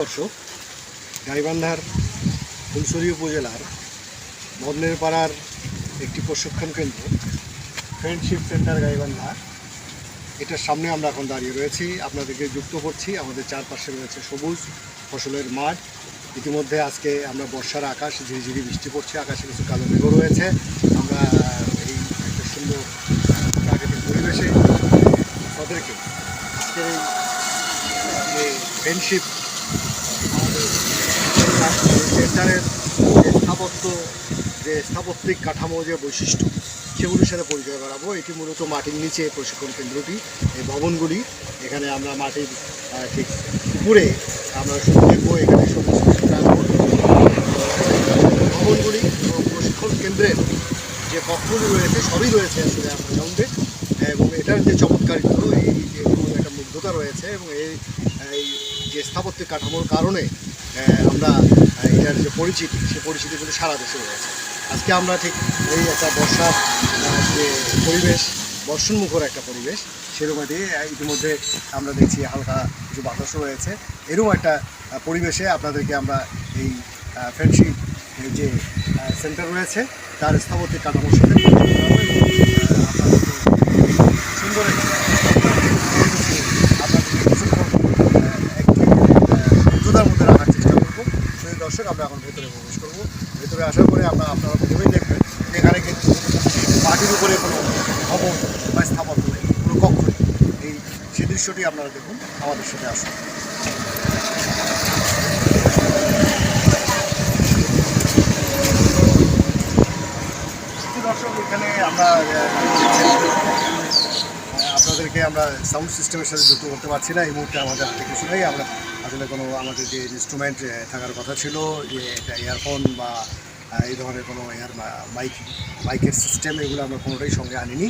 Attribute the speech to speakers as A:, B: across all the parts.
A: দর্শক, গাইবান্ধার ফুলসরি উপজেলার মদনের পাড়ার একটি প্রশিক্ষণ কেন্দ্র ফ্রেন্ডশিপ সেন্টার গাইবান্ধা। এটার সামনে আমরা এখন দাঁড়িয়ে রয়েছি। আপনাদেরকে যুক্ত করছি। আমাদের চারপাশে রয়েছে সবুজ ফসলের মাঠ। ইতিমধ্যে আজকে আমরা বর্ষার আকাশ, ঝিরিঝিরি বৃষ্টি পড়ছে, আকাশে কিছু কালো মেঘও রয়েছে। আমরা এই একটা সুন্দর প্রাকৃতিক পরিবেশে তাদেরকে আজকের এই ফ্রেন্ডশিপ সেন্টারের যে স্থাপত্য যে স্থাপত্যিক কাঠামো যে বৈশিষ্ট্য সেগুলির সাথে পরিচয় করাবো এটি মূলত মাটির নিচে প্রশিক্ষণ কেন্দ্রটি এই ভবনগুলি এখানে আমরা মাটির ঠিক উপরে আমরা দেখব এখানে ভবনগুলি এবং প্রশিক্ষণ কেন্দ্রের যে কক্ষগুলি রয়েছে সবই রয়েছে আসলে আমার গ্রাউন্ডে এবং এটার যে চমৎকারিত্ব এই যে একটা মুগ্ধতা রয়েছে এবং এই যে স্থাপত্যিক কাঠামোর কারণে আমরা এটার যে পরিচিতি, সে পরিচিতি কিন্তু সারা দেশে রয়েছে। আজকে আমরা ঠিক এই একটা বর্ষার যে পরিবেশ, বর্ষণমুখর একটা পরিবেশ সেরকমটি ইতিমধ্যে আমরা দেখছি হালকা কিছু বাতাসও রয়েছে। এরকম একটা পরিবেশে আপনাদেরকে আমরা এই ফ্রেন্ডশিপ যে সেন্টার রয়েছে, তার স্থাপত্যিক কাঠামোর সাথে পরিচয় করাবো এবং, আহ, আপনাদেরকে এই সুন্দর একটা পরিবেশে আপনাদেরকে কিছুক্ষণ আহ, একটি মুদ্রতার মধ্যে রাখার চেষ্টা করব সেই দর্শক, আমরা এখন ভেতরে প্রবেশ করব। ভেতরে আসার পরে আমরা আপনারা প্রথমেই দেখবেন, এখানে কিন্তু মাটির উপরে কোনো ভবন বা স্থাপত্য নেই, কোনো কক্ষ নেই। এই সে দৃশ্যটি আপনারা দেখুন, আমাদের সাথে আসুন। দর্শক, এখানে আমরা আপনাদেরকে আমরা সাউন্ড সিস্টেমের সাথে যুক্ত করতে পারছি না। এই মুহূর্তে আমাদের হাতে কিছু নেই। আমরা আসলে কোনো আমাদের যে ইনস্ট্রুমেন্ট থাকার কথা ছিল, যে এটা ইয়ারফোন বা এই ধরনের কোনো এয়ার মাইক মাইকের সিস্টেম এগুলো আমরা কোনোটাই সঙ্গে আনিনি।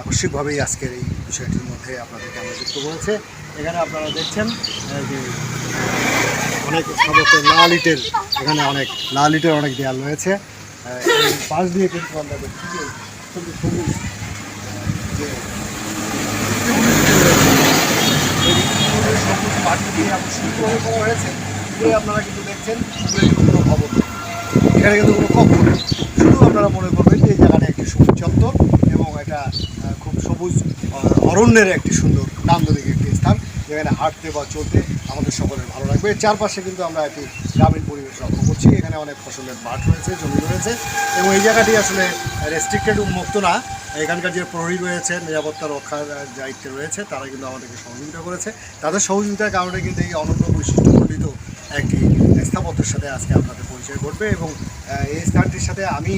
A: আকস্মিকভাবেই আজকের এই বিষয়টির মধ্যে আপনাদেরকে আমরা যুক্ত করেছে। এখানে আপনারা দেখছেন যে অনেক স্থাপত্যের লাল ইটের এখানে অনেক লাল ইটের অনেক দেয়াল রয়েছে। পাশ দিয়ে কিন্তু আমরা দেখছি সবুজ যে এই সবুজ সবুজ মাটি দিয়ে সুন্দরভাবে করা হয়েছে উপরে আপনারা কিন্তু দেখছেন উপরে কোনো ভবন এখানে কিন্তু কোনো কক্ষ নেই। শুধু আপনারা মনে করবেন যে এই জায়গাটা একটি সবুজ চত্বর এবং এটা খুব সবুজ অরণ্যের একটি সুন্দর নান্দনিক একটি স্থান। যেখানে হাঁটতে বা চলতে আমাদের সকলের ভালো লাগবে। এর চারপাশে কিন্তু আমরা একটি গ্রামীণ পরিবেশ লক্ষ্য করছি। এখানে অনেক ফসলের মাঠ রয়েছে, জমি রয়েছে এবং এই জায়গাটি আসলে রেস্ট্রিক্টেড উন্মুক্ত না। এখানকার যে প্রহরী রয়েছে, নিরাপত্তা রক্ষার দায়িত্বে রয়েছে, তারা কিন্তু আমাদেরকে সহযোগিতা করেছে। তাদের সহযোগিতার কারণে কিন্তু এই অনন্য বৈশিষ্ট্যমণ্ডিত একটি স্থাপত্যের সাথে আজকে আপনাদের পরিচয় ঘটবে এবং এই স্থানটির সাথে আমি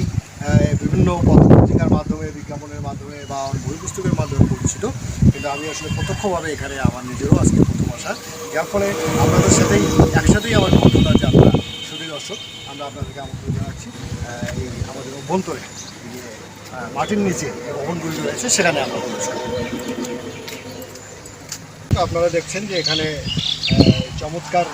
A: বিভিন্ন পত্রপত্রিকার মাধ্যমে, বিজ্ঞাপনের মাধ্যমে বা বই পুস্তকের মাধ্যমে পরিচিত। কিন্তু আমি আসলে প্রত্যক্ষভাবে এখানে আমার নিজেরও আজকে প্রথম আসা। যার ফলে আপনাদের সাথেই, একসাথেই আমার বন্ধুতার যাত্রা শুধু দর্শক, আমরা আপনাদেরকে আমন্ত্রণ জানাচ্ছি এই আমাদের অভ্যন্তরে যে মাটির নিচে ভবনগুলি রয়েছে সেখানে আমরা আপনারা দেখছেন যে এখানে চমৎকার